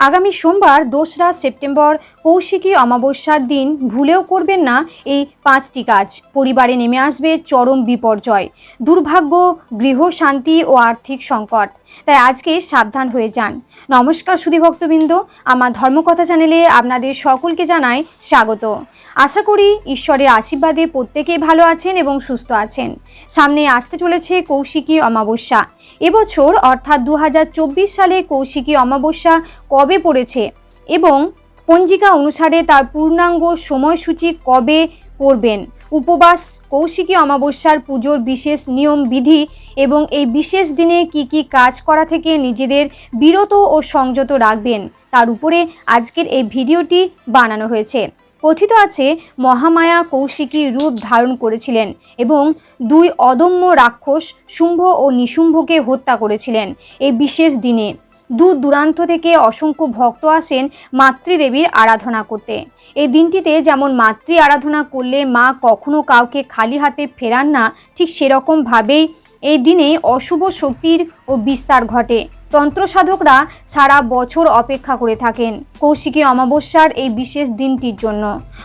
আগামী সোমবার, দোসরা সেপ্টেম্বর, কৌশিকী অমাবস্যার দিন ভুলেও করবেন না এই পাঁচটি কাজ। পরিবারে নেমে আসবে চরম বিপর্যয়। দুর্ভাগ্য, গৃহ শান্তি ও আর্থিক সংকট। তাই আজকে সাবধান হয়ে যান। নমস্কার সুধী ভক্তবৃন্দ, আমার ধর্মকথা চ্যানেলে আপনাদের সকলকে জানাই স্বাগত। আশা করি ঈশ্বরের আশীর্বাদে প্রত্যেকেই ভালো আছেন এবং সুস্থ আছেন। সামনে আসতে চলেছে কৌশিকী অমাবস্যা। এবছর অর্থাৎ দু হাজার চব্বিশ সালে কৌশিকী অমাবস্যা কবে পড়েছে এবং পঞ্জিকা অনুসারে তার পূর্ণাঙ্গ সময়সূচি কবে করবেন উপবাস, কৌশিকী অমাবস্যার পুজোর বিশেষ নিয়ম, বিধি এবং এই বিশেষ দিনে কি কি কাজ করা থেকে নিজেদের বিরত ও সংযত রাখবেন, তার উপরে আজকের এই ভিডিওটি বানানো হয়েছে। কথিত আছে, মহামায়া কৌশিকী রূপ ধারণ করেছিলেন এবং দুই অদম্য রাক্ষস শুম্ভ ও নিশুম্ভকে হত্যা করেছিলেন এই বিশেষ দিনে। দূর দূরান্ত থেকে অসংখ্য ভক্ত আসেন মাতৃদেবীর আরাধনা করতে। এই দিনটিতে যেমন মাতৃ আরাধনা করলে মা কখনো কাউকে খালি হাতে ফেরান না, ঠিক সেরকমভাবেই এই দিনে অশুভ শক্তির ও বিস্তার ঘটে। তন্ত্র সাধকরা সারা বছর অপেক্ষা করে থাকেন কৌশিকী অমাবস্যার এই বিশেষ দিনটির জন্য।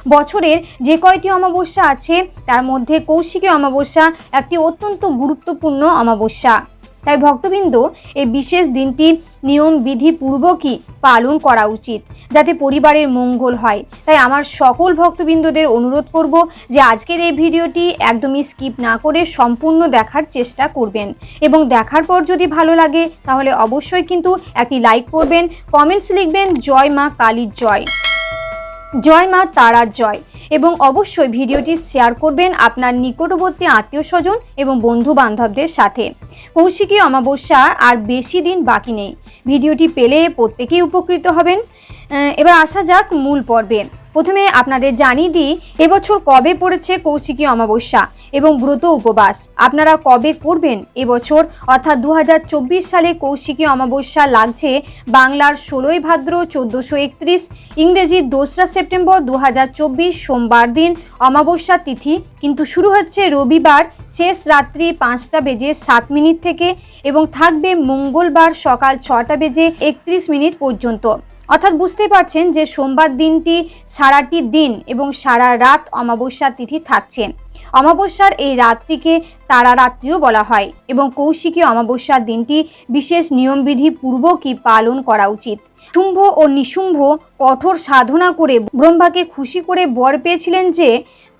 বছরের যে কয়টি অমাবস্যা আছে, তার মধ্যে কৌশিকী অমাবস্যা একটি অত্যন্ত গুরুত্বপূর্ণ অমাবস্যা। তাই ভক্তবৃন্দ, এই বিশেষ দিনটি নিয়ম বিধি পূর্বকই পালন করা উচিত, যাতে পরিবারের মঙ্গল হয়। তাই আমার সকল ভক্তবৃন্দদের অনুরোধ করব যে আজকের এই ভিডিওটি একদমই স্কিপ না করে সম্পূর্ণ দেখার চেষ্টা করবেন। এবং দেখার পর যদি ভালো লাগে, তাহলে অবশ্যই কিন্তু একটি লাইক করবেন, কমেন্টস লিখবেন, জয় মা কালীর জয়। জয় মা তারার জয়। এবং অবশ্যই ভিডিওটি শেয়ার করবেন আপনার নিকটবর্তী আত্মীয় স্বজন এবং বন্ধু বান্ধবদের সাথে। কৌশিকী অমাবস্যা আর বেশি দিন বাকি নেই। ভিডিওটি পেলে প্রত্যেকেই উপকৃত হবেন। এবার আসা যাক মূল পর্বে। প্রথমে আপনাদের জানিয়ে দিই, এবছর কবে পড়েছে কৌশিকী অমাবস্যা এবং ব্রত উপবাস? আপনারা কবে করবেন এবছর? অর্থাৎ দু হাজার চব্বিশ সালে কৌশিকী অমাবস্যা লাগছে বাংলার ষোলোই ভাদ্র চোদ্দোশো একত্রিশ, ইংরেজি দোসরা সেপ্টেম্বর দু হাজার চব্বিশ সোমবার দিন অমাবস্যা তিথি। কিন্তু শুরু হচ্ছে রবিবার, শেষ রাত্রি পাঁচটা বেজে সাত মিনিট থেকে এবং থাকবে মঙ্গলবার সকাল ছটা বেজে একত্রিশ মিনিট পর্যন্ত। অর্থাৎ বুঝতে পারছেন যে সোমবার দিনটি সারাটি দিন এবং সারা রাত অমাবস্যা তিথি থাকছেন। অমাবস্যার এই রাত্রিকে তারা রাত্রিও বলা হয় এবং কৌশিকী অমাবস্যার দিনটি বিশেষ নিয়মবিধি পূর্বকই পালন করা উচিত। শুম্ভ ও নিশুম্ভ কঠোর সাধনা করে ব্রহ্মাকে খুশি করে বর পেয়েছিলেন যে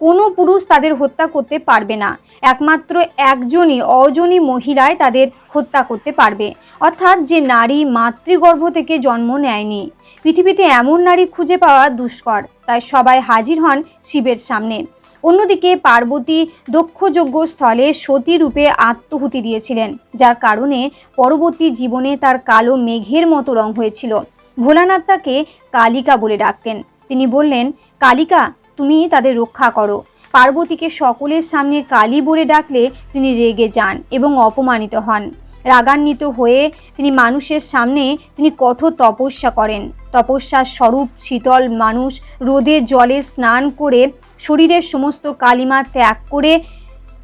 কোনো পুরুষ তাদের হত্যা করতে পারবে না। একমাত্র একজনই অজনী মহিলায় তাদের হত্যা করতে পারবে। অর্থাৎ যে নারী মাতৃগর্ভ থেকে জন্ম নেয়নি। পৃথিবীতে এমন নারী খুঁজে পাওয়া দুষ্কর, তাই সবাই হাজির হন শিবের সামনে। অন্যদিকে পার্বতী দক্ষযোগ্য স্থলে সতী রূপে আত্মহুতি দিয়েছিলেন, যার কারণে পরবর্তী জীবনে তার কালো মেঘের মতো রং হয়েছিল। ভোলানাথ তাকে কালিকা বলে ডাকতেন। তিনি বললেন, কালিকা তুমি তাদের রক্ষা করো। পার্বতীকে সকলের সামনে কালী বলে ডাকলে তিনি রেগে যান এবং অপমানিত হন। রাগান্বিত হয়ে তিনি মানুষের সামনে তিনি কঠোর তপস্যা করেন। তপস্যার স্বরূপ শীতল মানুষ রোদে জলে স্নান করে শরীরের সমস্ত কালিমা ত্যাগ করে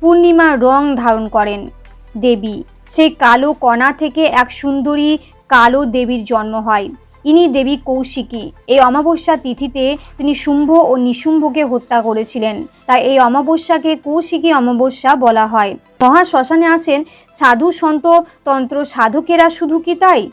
পূর্ণিমা রং ধারণ করেন। দেবী সেই কালো কণা থেকে এক সুন্দরী কালো দেবীর জন্ম হয়। ইনি দেবী কৌশিকী। এই অমাবস্যা তিথিতে তিনি শুম্ভ ও নিশুম্ভকে হত্যা করেছিলেন। তাই এই অমাবস্যাকে কৌশিকী অমাবস্যা বলা হয়। মহা শ্মশানে আছেন সাধু সন্ত তন্ত্র সাধকেরা শুধু কি তাই?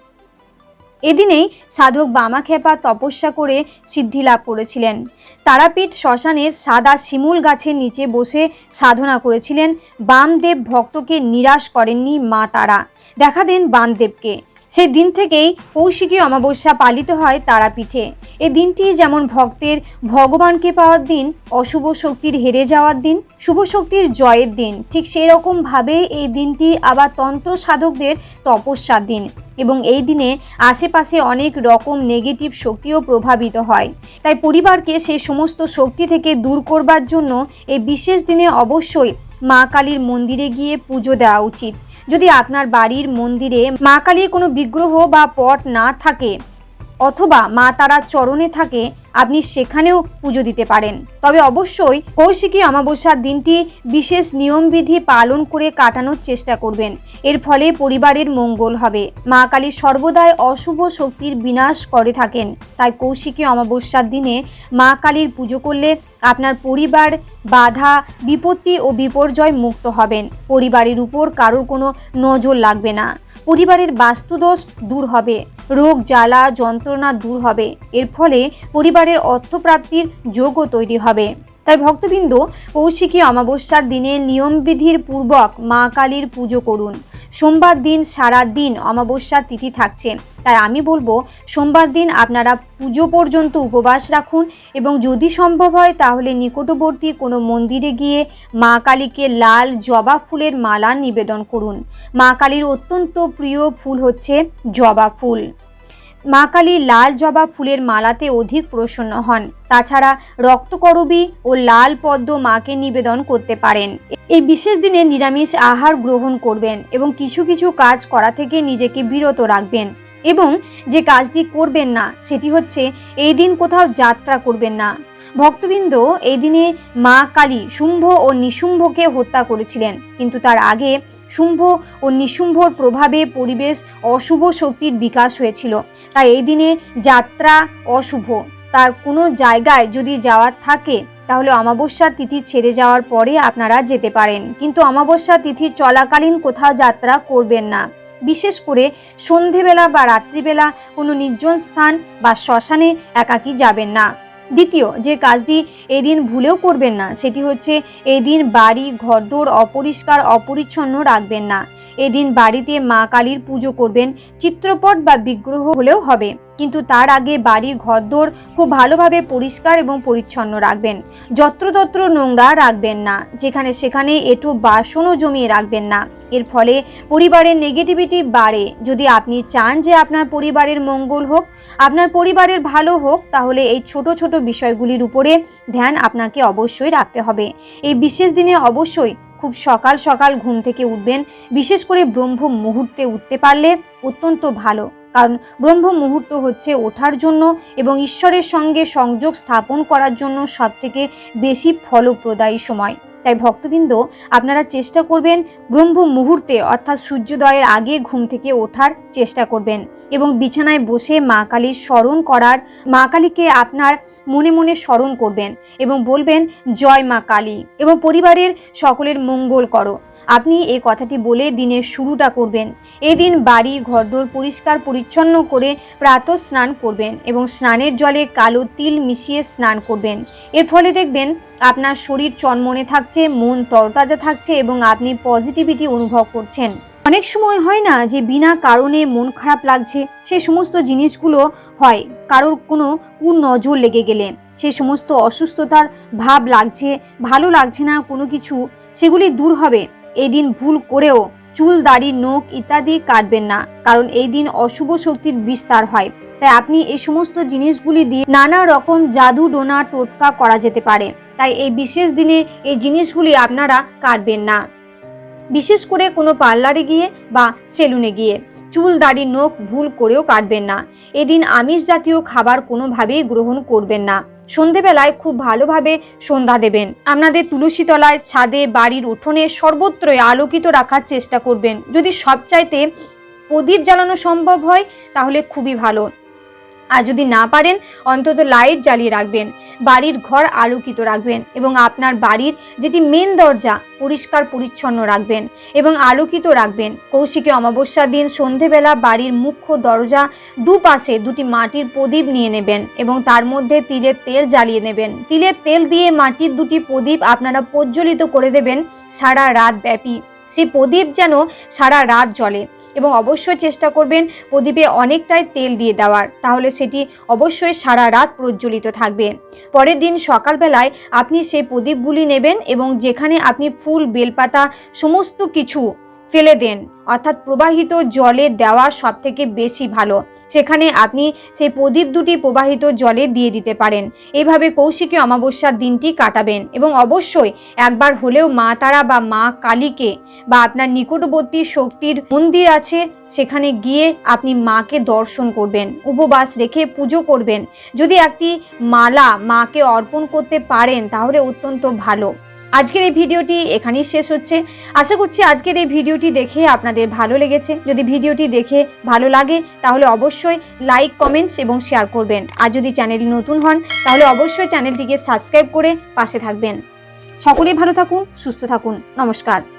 এদিনেই সাধক বামাখ্যাপা তপস্যা করে সিদ্ধি লাভ করেছিলেন। তারাপীঠ শ্মশানের সাদা শিমুল গাছের নিচে বসে সাধনা করেছিলেন। বামদেব ভক্তকে নিরাশ করেননি মা তারা। দেখা দেন বামদেবকে। সেই দিন থেকেই কৌশিকী অমাবস্যা পালিত হয় তারাপীঠে। এই দিনটি যেমন ভক্তের ভগবানকে পাওয়ার দিন, অশুভ শক্তির হেরে যাওয়ার দিন, শুভ শক্তির জয়ের দিন, ঠিক সেই রকমভাবে এই দিনটি আবার তন্ত্র সাধকদের তপস্যার দিন এবং এই দিনে আশেপাশে অনেক রকম নেগেটিভ শক্তিও প্রভাবিত হয়। তাই পরিবারকে সেই সমস্ত শক্তি থেকে দূর করবার জন্য এই বিশেষ দিনে অবশ্যই মা কালীর মন্দিরে গিয়ে পুজো দেওয়া উচিত। যদি আপনার বাড়ির মন্দিরে মা কালীর কোনো বিগ্রহ বা পট না থাকে, অথবা মা তারা চরণে থাকে আপনি সেখানেও পুজো দিতে পারেন। তবে অবশ্যই কৌশিকী অমাবস্যার দিনটি বিশেষ নিয়মবিধি পালন করে কাটানোর চেষ্টা করবেন। এর ফলে পরিবারের মঙ্গল হবে। মা কালী সর্বদাই অশুভ শক্তির বিনাশ করে থাকেন। তাই কৌশিকী অমাবস্যার দিনে মা কালীর পুজো করলে আপনার পরিবার বাধা, বিপত্তি ও বিপর্যয় মুক্ত হবেন। পরিবারের উপর কারোর কোনো নজর লাগবে না। পরিবারের বাস্তুদোষ দূর হবে। রোগ, জ্বালা, যন্ত্রণা দূর হবে। এর ফলে পরিবারের অর্থপ্রাপ্তির যোগও তৈরি হবে। তাই ভক্তবৃন্দ কৌশিকী অমাবস্যার দিনে নিয়মবিধির পূর্বক মা কালীর পুজো করুন। সোমবার দিন সারা দিন অমাবস্যার তিথি থাকছে। তাই আমি বলব, সোমবার দিন আপনারা পুজো পর্যন্ত উপবাস রাখুন এবং যদি সম্ভব হয় তাহলে নিকটবর্তী কোনো মন্দিরে গিয়ে মা কালীকে লাল জবা ফুলের মালা নিবেদন করুন। মা কালীর অত্যন্ত প্রিয় ফুল হচ্ছে জবা ফুল। মা কালী লাল জবা ফুলের মালাতে অধিক প্রসন্ন হন। তাছাড়া রক্তকরবী ও লাল পদ্ম মাকে নিবেদন করতে পারেন। এই বিশেষ দিনে নিরামিষ আহার গ্রহণ করবেন এবং কিছু কিছু কাজ করা থেকে নিজেকে বিরত রাখবেন। এবং যে কাজটি করবেন না, সেটি হচ্ছে এই দিন কোথাও যাত্রা করবেন না। ভক্তবৃন্দ, এই দিনে মা কালী শুম্ভ ও নিশুম্ভকে হত্যা করেছিলেন। কিন্তু তার আগে শুম্ভ ও নিশুম্ভর প্রভাবে পরিবেশ অশুভ শক্তির বিকাশ হয়েছিল। তাই এই দিনে যাত্রা অশুভ। তার কোনো জায়গায় যদি যাওয়ার থাকে তাহলে অমাবস্যার তিথি ছেড়ে যাওয়ার পরে আপনারা যেতে পারেন। কিন্তু অমাবস্যা তিথি চলাকালীন কোথাও যাত্রা করবেন না। বিশেষ করে সন্ধেবেলা বা রাত্রিবেলা কোনো নির্জন স্থান বা শ্মশানে একাকী যাবেন না। দ্বিতীয়, যে কাজটি এদিন ভুলেও করবেন না, সেটি হচ্ছে এদিন বাড়ি, ঘরদোর অপরিষ্কার, অপরিচ্ছন্ন রাখবেন না। এদিন বাড়িতে মা কালীর পুজো করবেন, চিত্রপট বা বিগ্রহ হলেও হবে। কিন্তু তার আগে বাড়ি, ঘরদোর খুব ভালোভাবে পরিষ্কার এবং পরিচ্ছন্ন রাখবেন। যত্রতত্র নোংরা রাখবেন না, যেখানে সেখানে এটু বাসনও জমিয়ে রাখবেন না। এর ফলে পরিবারের নেগেটিভিটি বাড়ে। যদি আপনি চান যে আপনার পরিবারের মঙ্গল হোক, আপনার পরিবারের ভালো হোক, তাহলে এই ছোট ছোট বিষয়গুলির উপরে ধ্যান আপনাকে অবশ্যই রাখতে হবে। এই বিশেষ দিনে অবশ্যই খুব সকাল সকাল ঘুম থেকে উঠবেন। বিশেষ করে ব্রহ্ম মুহূর্তে উঠতে পারলে অত্যন্ত ভালো। কারণ ব্রহ্ম মুহূর্ত হচ্ছে ওঠার জন্য এবং ঈশ্বরের সঙ্গে সংযোগ স্থাপন করার জন্য সবথেকে বেশি ফলপ্রদায়ী সময়। তাই ভক্তবৃন্দ, আপনারা চেষ্টা করবেন ব্রহ্ম মুহূর্তে অর্থাৎ সূর্যোদয়ের আগে ঘুম থেকে ওঠার চেষ্টা করবেন এবং বিছানায় বসে মা কালীর স্মরণ করার, মা কালীকে আপনার মনে মনে স্মরণ করবেন এবং বলবেন, জয় মা কালী এবং পরিবারের সকলের মঙ্গল করো। আপনি এই কথাটি বলে দিনের শুরুটা করবেন। এদিন বাড়ি, ঘরদোর পরিষ্কার পরিচ্ছন্ন করে প্রাতঃ স্নান করবেন এবং স্নানের জলে কালো তিল মিশিয়ে স্নান করবেন। এর ফলে দেখবেন আপনার শরীর চনমনে থাকছে, মন তরতাজা থাকছে এবং আপনি পজিটিভিটি অনুভব করছেন। অনেক সময় হয় না যে বিনা কারণে মন খারাপ লাগছে, সে সমস্ত জিনিসগুলো হয়, কারোর কোনো কুনজর লেগে গেলে। সে সমস্ত অসুস্থতার ভাব লাগছে, ভালো লাগছে না কোনো কিছু, সেগুলি দূর হবে। এই দিন ভুল করেও চুল, দাড়ি, নখ ইত্যাদি কাটবেন না, কারণ এই দিন অশুভ শক্তির বিস্তার হয়। তাই আপনি এই সমস্ত জিনিসগুলি দিয়ে নানা রকম জাদু, ডোনা, টোটকা করা যেতে পারে। তাই এই বিশেষ দিনে এই জিনিসগুলি আপনারা কাটবেন না। বিশেষ করে কোনো পার্লারে গিয়ে বা সেলুনে গিয়ে। চুল দাড়ি নখ ভুল করেও কাটবেন না। এদিন আমিষ জাতীয় খাবার কোনোভাবেই গ্রহণ করবেন না। সন্ধেবেলায় খুব ভালোভাবে সন্ধ্যা দেবেন। আপনাদের তুলসী তলায় ছাদে বাড়ির উঠোনে সর্বত্রই আলোকিত রাখার চেষ্টা করবেন। যদি সবচাইতে প্রদীপ জ্বালানো সম্ভব হয়, তাহলে খুবই ভালো। আর যদি না পারেন, অন্তত লাইট জ্বালিয়ে রাখবেন, বাড়ির ঘর আলোকিত রাখবেন এবং আপনার বাড়ির যেটি মেন দরজা, পরিষ্কার পরিচ্ছন্ন রাখবেন এবং আলোকিত রাখবেন। কৌশিকী অমাবস্যার দিন সন্ধেবেলা বাড়ির মুখ্য দরজা দুপাশে দুটি মাটির প্রদীপ নিয়ে নেবেন এবং তার মধ্যে তিলের তেল জ্বালিয়ে নেবেন। তিলের তেল দিয়ে মাটির দুটি প্রদীপ আপনারা প্রজ্বলিত করে দেবেন সারা রাত ব্যাপী। সেই প্রদীপ যেন সারা রাত জ্বলে এবং অবশ্যই চেষ্টা করবেন প্রদীপে অনেকটাই তেল দিয়ে দেওয়ার, তাহলে সেটি অবশ্যই সারা রাত প্রজ্বলিত থাকবে। পরের দিন সকালবেলায় আপনি সেই প্রদীপগুলি নেবেন এবং যেখানে আপনি ফুল, বেলপাতা, সমস্ত কিছু ফেলে দেন। অর্থাৎ প্রবাহিত জলে দেওয়া সব থেকে বেশি ভালো। সেখানে আপনি সেই প্রদীপ দুটি প্রবাহিত জলে দিয়ে দিতে পারেন। এইভাবে কৌশিকী অমাবস্যার দিনটি কাটাবেন এবং অবশ্যই একবার হলেও মা তারা বা মা কালীকে বা আপনার নিকটবর্তী শক্তির মন্দির আছে, সেখানে গিয়ে আপনি মাকে দর্শন করবেন, উপবাস রেখে পুজো করবেন। যদি একটি মালা মাকে অর্পণ করতে পারেন, তাহলে অত্যন্ত ভালো। আজকের এই ভিডিওটি এখানেই শেষ হচ্ছে। আশা করছি আজকের এই ভিডিওটি দেখে আপনাদের ভালো লেগেছে। যদি ভিডিওটি দেখে ভালো লাগে, তাহলে অবশ্যই লাইক, কমেন্টস এবং শেয়ার করবেন। আর যদি চ্যানেল নতুন হন, তাহলে অবশ্যই চ্যানেলটিকে সাবস্ক্রাইব করে পাশে থাকবেন। সকলেই ভালো থাকুন, সুস্থ থাকুন। নমস্কার।